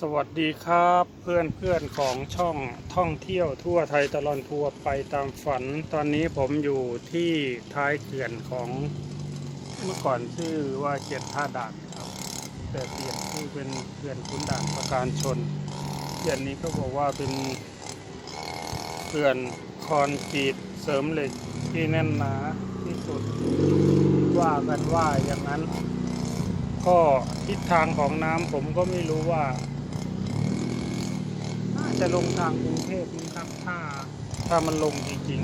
สวัสดีครับเพื่อนเพื่อนของช่องท่องเที่ยวทั่วไทยตลอดทัวร์ไปตามฝัน ตอนนี้ผมอยู่ที่ท้ายเขื่อนของเมื่อก่อนชื่อว่าเขียนท่าด่านครับ แต่เปลี่ยนชื่อเป็นเขื่อนขุนด่านประการชนเขื่อนนี้ก็บอกว่าเป็นเขื่อนคอนกรีตเสริมเหล็กที่แน่นหนาที่สุดว่ากันว่าอย่างนั้นก็ทิศทางของน้ำผมก็ไม่รู้ว่า จะลงทางกรุงเทพนะครับ ถ้าถ้ามันลงจริง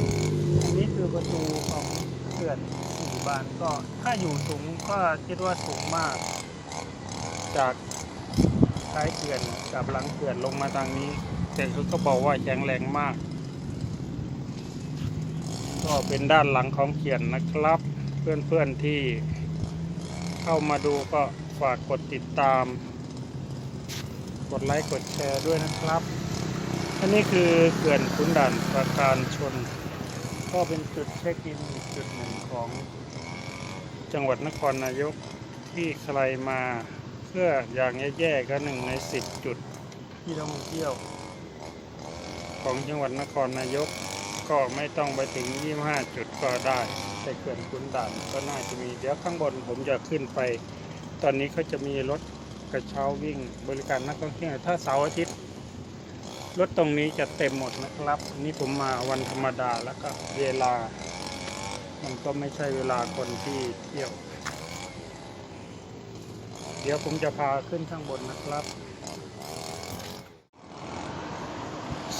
ๆ อันนี้คือประตูของเขื่อนสี่บานก็ถ้าอยู่สูงก็คิดว่าสูงมาก จากท้ายเขื่อนกับหลังเขื่อนลงมาทางนี้แต่เขาก็บอกว่าแข็งแรงมาก ก็เป็นด้านหลังของเขื่อนนะครับ เพื่อนๆที่เข้ามาดูก็ฝากกดติดตาม กดไลค์กดแชร์ด้วยนะครับ อันนี้คือเขื่อนขุนด่านประการชน ก็เป็นจุดเช็คอินจุดหนึ่งของจังหวัดนครนายกที่ใครมาเพื่ออย่างแย่ๆก็หนึ่งในสิบจุดที่ท่องเที่ยว ของจังหวัดนครนายกก็ไม่ต้องไปถึง 25 จุดก็ได้ แต่เขื่อนขุนด่านก็น่าจะมี เดี๋ยวข้างบนผมจะขึ้นไป ตอนนี้เขาจะมีรถ กระเช้าวิ่งบริการนักท่องเที่ยวถ้าเสาร์อาทิตย์รถตรงนี้จะเต็มหมดนะครับ นี่ผมมาวันธรรมดาแล้วก็เวลา มันก็ไม่ใช่เวลาคนที่เที่ยว เดี๋ยวผมจะพาขึ้นข้างบนนะครับ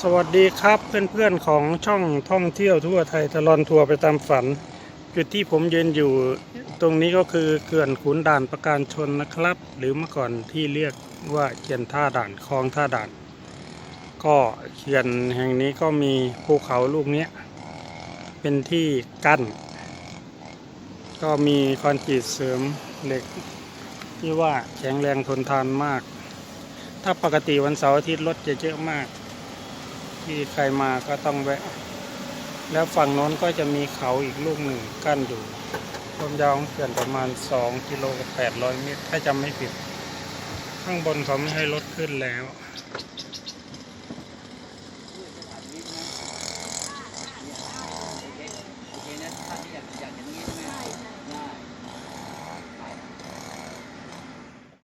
สวัสดีครับเพื่อนๆของช่องท่องเที่ยวทั่วไทยตลอนทัวร์ไปตามฝัน จุดที่ผมยืนอยู่ ตรงนี้ก็คือเขื่อนขุนด่านประการชนนะครับ หรือเมื่อก่อนที่เรียกว่าเขื่อนท่าด่านคลองท่าด่าน ก็เขื่อนแห่งนี้ก็มีภูเขาลูกนี้เป็นที่กั้น ก็มีคอนกรีตเสริมเหล็ก ที่ว่าแข็งแรงทนทานมาก ถ้าปกติวันเสาร์อาทิตย์รถจะเยอะมาก ที่ใครมาก็ต้องแวะ แล้วฝั่งโน้นก็จะมีเขาอีกลูกหนึ่งกั้นอยู่ ความยาวของเขื่อนประมาณ 2 กิโลกับ800 เมตร ถ้าจำไม่ผิด ข้างบนเขาไม่ให้รถขึ้นแล้ว